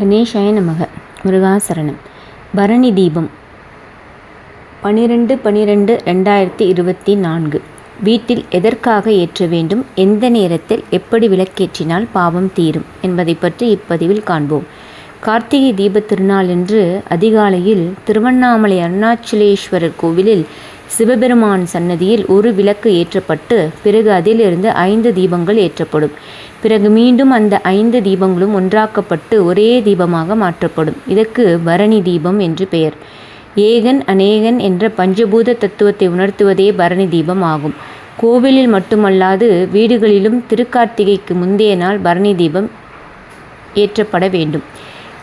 கணேஷாய நமக முருகாசரணம். பரணி தீபம். பனிரெண்டு பனிரெண்டு ரெண்டாயிரத்தி இருபத்தி நான்கு. வீட்டில் எதற்காக ஏற்ற வேண்டும்? எந்த நேரத்தில் எப்படி விளக்கேற்றினால் பாவம் தீரும்? என்பதை பற்றி இப்பதிவில் காண்போம். கார்த்திகை தீபத் திருநாளன்று அதிகாலையில் திருவண்ணாமலை அருணாச்சலேஸ்வரர் கோவிலில் சிவபெருமான் சன்னதியில் ஒரு விளக்கு ஏற்றப்பட்டு பிறகு அதிலிருந்து ஐந்து தீபங்கள் ஏற்றப்படும். பிறகு மீண்டும் அந்த ஐந்து தீபங்களும் ஒன்றாக்கப்பட்டு ஒரே தீபமாக மாற்றப்படும். இதற்கு பரணி தீபம் என்று பெயர். ஏகன் அநேகன் என்ற பஞ்சபூத தத்துவத்தை உணர்த்துவதே பரணி தீபம் ஆகும். கோவிலில் மட்டுமல்லாது வீடுகளிலும் திருக்கார்த்திகைக்கு முந்தைய நாள் பரணி தீபம் ஏற்றப்பட வேண்டும்.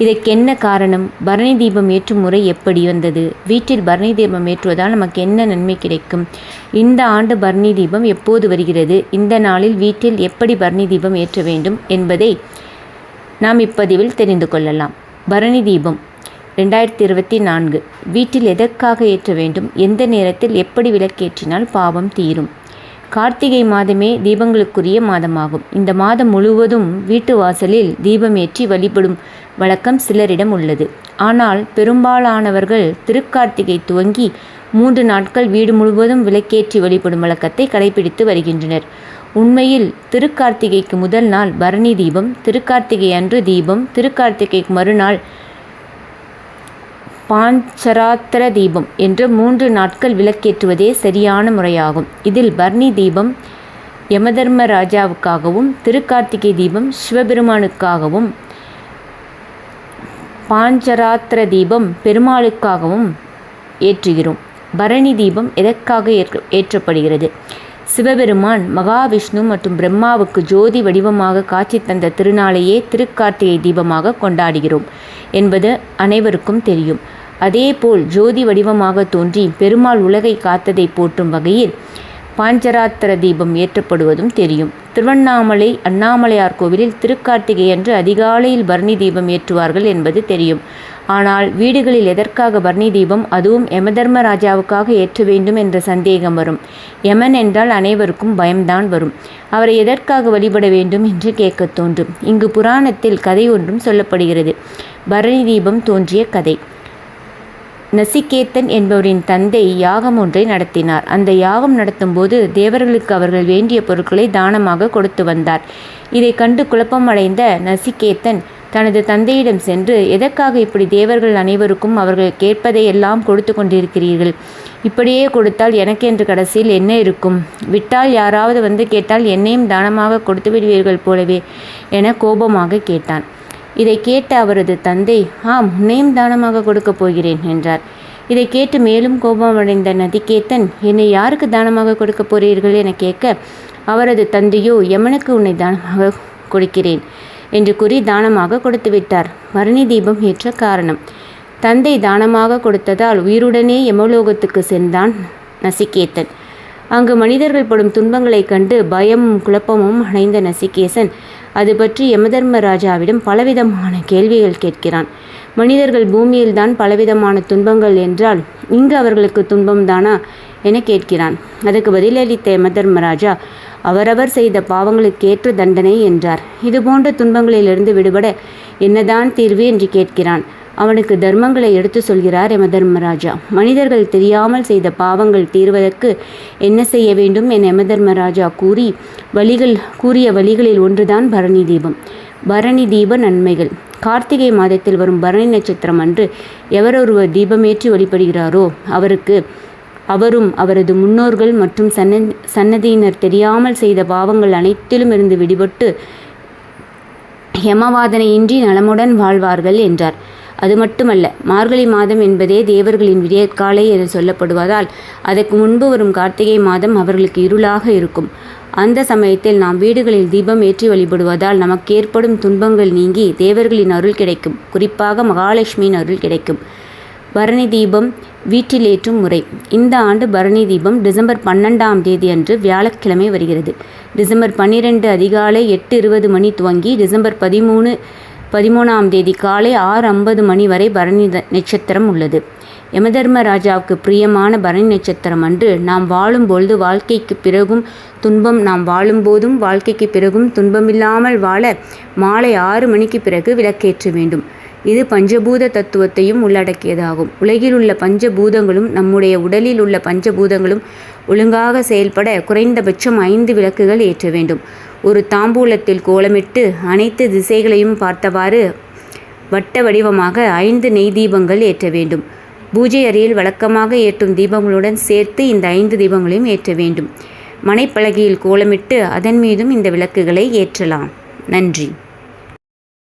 இதற்கென்ன காரணம்? பரணி தீபம் ஏற்றும் முறை எப்படி வந்தது? வீட்டில் பரணி தீபம் ஏற்றுவதால் நமக்கு என்ன நன்மை கிடைக்கும்? இந்த ஆண்டு பரணி தீபம் எப்போது வருகிறது? இந்த நாளில் வீட்டில் எப்படி பரணி தீபம் ஏற்ற வேண்டும் என்பதை நாம் இப்பதிவில் தெரிந்து கொள்ளலாம். பரணி தீபம் ரெண்டாயிரத்தி இருபத்தி நான்கு வீட்டில் எதற்காக ஏற்ற வேண்டும்? எந்த நேரத்தில் எப்படி விளக்கேற்றினால் பாவம் தீரும். கார்த்திகை மாதமே தீபங்களுக்குரிய மாதமாகும். இந்த மாதம் முழுவதும் வீட்டு வாசலில் தீபம் ஏற்றி வழிபடும் வழக்கம் சிலரிடம் உள்ளது. ஆனால் பெரும்பாலானவர்கள் திருக்கார்த்திகை துவங்கி மூன்று நாட்கள் வீடு முழுவதும் விளக்கேற்றி வழிபடும் வழக்கத்தை கடைபிடித்து வருகின்றனர். உண்மையில் திருக்கார்த்திகைக்கு முதல் நாள் பரணி தீபம் திருக்கார்த்திகை அன்று தீபம் திருக்கார்த்திகைக்கு மறுநாள் பாஞ்சராத்திர தீபம் என்று மூன்று நாட்கள் விளக்கேற்றுவதே சரியான முறையாகும். இதில் பர்ணி தீபம் யமதர்ம ராஜாவுக்காகவும் திருக்கார்த்திகை தீபம் சிவபெருமானுக்காகவும் பாஞ்சராத்திர தீபம் பெருமாளுக்காகவும் ஏற்றுகிறோம். பரணி தீபம் எதற்காக ஏற்றப்படுகிறது? சிவபெருமான் மகாவிஷ்ணு மற்றும் பிரம்மாவுக்கு ஜோதி வடிவமாக காட்சி தந்த திருநாளையே திருக்கார்த்திகை தீபமாக கொண்டாடுகிறோம் என்பது அனைவருக்கும் தெரியும். அதேபோல் ஜோதி வடிவமாக தோன்றி பெருமாள் உலகை காத்ததை போற்றும் வகையில் பாஞ்சராத்திர தீபம் ஏற்றப்படுவதும் தெரியும். திருவண்ணாமலை அண்ணாமலையார் கோவிலில் திருக்கார்த்திகை அன்று அதிகாலையில் பரணி தீபம் ஏற்றுவார்கள் என்பது தெரியும். ஆனால் வீடுகளில் எதற்காக பரணி தீபம் அதுவும் யமதர்ம ராஜாவுக்காக ஏற்ற வேண்டும் என்ற சந்தேகம் வரும். யமன் என்றால் அனைவருக்கும் பயம்தான் வரும். அவரை எதற்காக வழிபட வேண்டும் என்று கேட்க தோன்றும். இங்கு புராணத்தில் கதை ஒன்றும் சொல்லப்படுகிறது. பரணி தீபம் தோன்றிய கதை. நசிகேத்தன் என்பவரின் தந்தை யாகம் ஒன்றை நடத்தினார். அந்த யாகம் நடத்தும்போது தேவர்களுக்கு அவர்கள் வேண்டிய பொருட்களை தானமாக கொடுத்து வந்தார். இதை கண்டு குழப்பமடைந்த நசிகேத்தன் தனது தந்தையிடம் சென்று எதற்காக இப்படி தேவர்கள் அனைவருக்கும் அவர்கள் கேட்பதை எல்லாம் கொடுத்து கொண்டிருக்கிறீர்கள்? இப்படியே கொடுத்தால் எனக்கு என்று கடைசியில் என்ன இருக்கும்? விட்டால் யாராவது வந்து கேட்டால் என்னையும் தானமாக கொடுத்து விடுவீர்கள் போலவே என கோபமாக கேட்டான். இதை கேட்ட அவரது தந்தை ஆம் உன்னையும் தானமாக கொடுக்கப் போகிறேன் என்றார். இதை கேட்டு மேலும் கோபமடைந்த நதிகேத்தன் என்னை யாருக்கு தானமாக கொடுக்கப் போகிறீர்கள் என கேட்க அவரது தந்தையோ யமனுக்கு உன்னை தானமாக கொடுக்கிறேன் என்று கூறி தானமாக கொடுத்து விட்டார். மரணி தீபம் ஏற்ற காரணம். தந்தை தானமாக கொடுத்ததால் உயிருடனே யமலோகத்துக்கு சென்றான் நசிகேத்தன். அங்கு மனிதர்கள் படும் துன்பங்களைக் கண்டு பயமும் குழப்பமும் அடைந்த நசிகேசன் அது பற்றி யமதர்மராஜாவிடம் பலவிதமான கேள்விகள் கேட்கிறான். மனிதர்கள் பூமியில்தான் பலவிதமான துன்பங்கள் என்றால் இங்கு அவர்களுக்கு துன்பம்தானா? என கேட்கிறான். அதற்கு பதிலளித்த யமதர்மராஜா அவரவர் செய்த பாவங்களுக்கேற்ற தண்டனை என்றார். இதுபோன்ற துன்பங்களிலிருந்து விடுபட என்னதான் தீர்வு? என்று கேட்கிறான். அவனுக்கு தர்மங்களை எடுத்து சொல்கிறார் யமதர்மராஜா மனிதர்கள் தெரியாமல் செய்த பாவங்கள் தீர்வதற்கு என்ன செய்ய வேண்டும் என யமதர்மராஜா கூறி வழிகள் கூறிய வழிகளில் ஒன்றுதான் பரணி தீபம். பரணி தீப நன்மைகள். கார்த்திகை மாதத்தில் வரும் பரணி நட்சத்திரம் அன்று எவரொருவர் தீபமேற்றி வழிபடுகிறாரோ அவருக்கு அவரும் அவரது முன்னோர்கள் மற்றும் சன்ன சன்னதியினர் தெரியாமல் செய்த பாவங்கள் அனைத்திலும் இருந்து விடுபட்டு யமவாதனையின்றி நலமுடன் வாழ்வார்கள் என்றார். அது மட்டுமல்ல மார்கழி மாதம் என்பதே தேவர்களின் விடியற்காலை என சொல்லப்படுவதால் அதற்கு முன்பு வரும் கார்த்திகை மாதம் அவர்களுக்கு இருளாக இருக்கும். அந்த சமயத்தில் நாம் வீடுகளில் தீபம் ஏற்றி வழிபடுவதால் நமக்கு ஏற்படும் துன்பங்கள் நீங்கி தேவர்களின் அருள் கிடைக்கும். குறிப்பாக மகாலட்சுமியின் அருள் கிடைக்கும். பரணி தீபம் வீட்டில் ஏற்றும் முறை. இந்த ஆண்டு பரணி தீபம் டிசம்பர் பன்னெண்டாம் தேதி அன்று வியாழக்கிழமை வருகிறது. டிசம்பர் பன்னிரெண்டு அதிகாலை எட்டு இருபது மணி துவங்கி டிசம்பர் பதிமூணு பதிமூணாம் தேதி காலை ஆறு ஐம்பது மணி வரை பரணி நட்சத்திரம் உள்ளது. யமதர்ம ராஜாவுக்கு பிரியமான பரணி நட்சத்திரம் அன்று நாம் வாழும்பொழுது வாழ்க்கைக்கு பிறகும் துன்பம் நாம் வாழும்போதும் வாழ்க்கைக்கு பிறகும் துன்பமில்லாமல் வாழ மாலை ஆறு மணிக்கு பிறகு விளக்கேற்ற வேண்டும். இது பஞ்சபூத தத்துவத்தையும் உள்ளடக்கியதாகும். உலகில் உள்ள பஞ்சபூதங்களும் நம்முடைய உடலில் உள்ள பஞ்சபூதங்களும் ஒழுங்காக செயல்பட குறைந்தபட்சம் ஐந்து விளக்குகள் ஏற்ற வேண்டும். ஒரு தாம்பூலத்தில் கோலமிட்டு அனைத்து திசைகளையும் பார்த்தவாறு வட்ட வடிவமாக ஐந்து நெய் தீபங்கள் ஏற்ற வேண்டும். பூஜை அறையில் வழக்கமாக ஏற்றும் தீபங்களுடன் சேர்த்து இந்த ஐந்து தீபங்களையும் ஏற்ற வேண்டும். மனைப்பலகையில் கோலமிட்டு அதன் மீதும் இந்த விளக்குகளை ஏற்றலாம். நன்றி.